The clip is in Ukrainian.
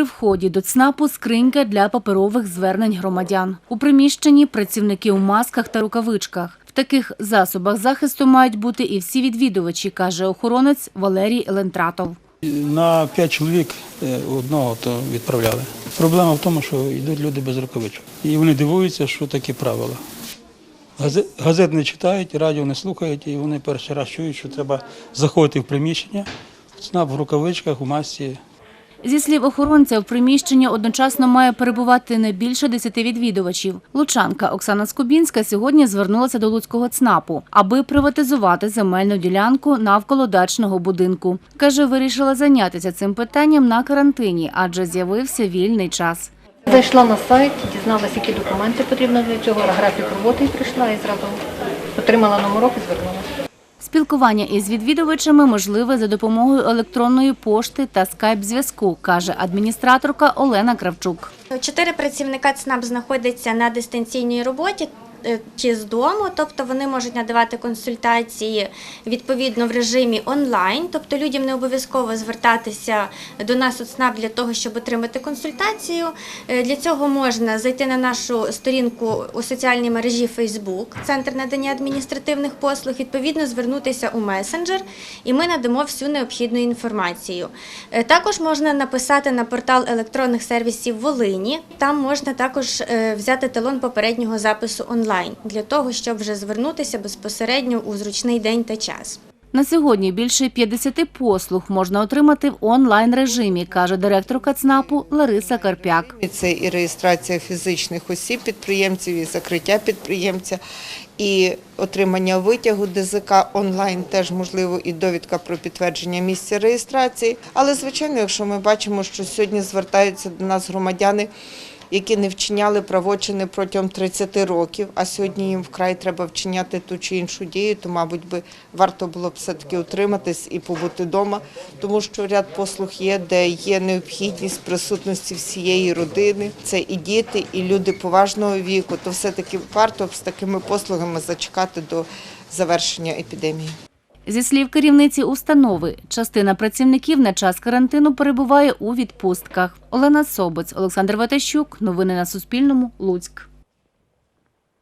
При вході до ЦНАПу скринька для паперових звернень громадян. У приміщенні працівники у масках та рукавичках. В таких засобах захисту мають бути і всі відвідувачі, каже охоронець Валерій Лентратов. На п'ять чоловік е, одного то відправляли. Проблема в тому, що йдуть люди без рукавичок. І вони дивуються, що такі правила. Газет, не читають, радіо не слухають, і вони перший раз чують, що треба заходити в приміщення, ЦНАП в рукавичках, у масці. Зі слів охоронця, в приміщенні одночасно має перебувати не більше десяти відвідувачів. Лучанка Оксана Скубінська сьогодні звернулася до Луцького ЦНАПу, аби приватизувати земельну ділянку навколо дачного будинку. Каже, вирішила зайнятися цим питанням на карантині, адже з'явився вільний час. Зайшла на сайт, дізналася, які документи потрібно для цього, графік роботи прийшла і зразу отримала номерок і звернулася. Спілкування із відвідувачами можливе за допомогою електронної пошти та скайп-зв'язку, каже адміністраторка Олена Кравчук. Чотири працівника ЦНАП знаходяться на дистанційній роботі. Е, Чи з дому, тобто вони можуть надавати консультації відповідно в режимі онлайн, тобто людям не обов'язково звертатися до нас у ЦНАП для того, щоб отримати консультацію. Е, Для цього можна зайти на нашу сторінку у соціальній мережі Facebook, центр надання адміністративних послуг, відповідно звернутися у месенджер, і ми надамо всю необхідну інформацію. Е, Також можна написати на портал електронних сервісів Волині. Там можна також взяти талон попереднього запису онлайн для того, щоб вже звернутися безпосередньо у зручний день та час. На сьогодні більше 50 послуг можна отримати в онлайн режимі, каже директорка ЦНАПу Лариса Карпяк. Це і реєстрація фізичних осіб підприємців, і закриття підприємця, і отримання витягу ДЗК онлайн теж можливо, і довідка про підтвердження місця реєстрації. Але звичайно, якщо ми бачимо, що сьогодні звертаються до нас громадяни. Які не вчиняли правочини протягом 30 років, а сьогодні їм вкрай треба вчиняти ту чи іншу дію, то, мабуть, би варто було б все-таки утриматись і побути вдома, тому що ряд послуг є, де є необхідність присутності всієї родини. Це і діти, і люди поважного віку. То все-таки варто б з такими послугами зачекати до завершення епідемії. Зі слів керівниці установи, частина працівників на час карантину перебуває у відпустках. Олена Собоць, Олександр Ватащук. Новини на Суспільному. Луцьк.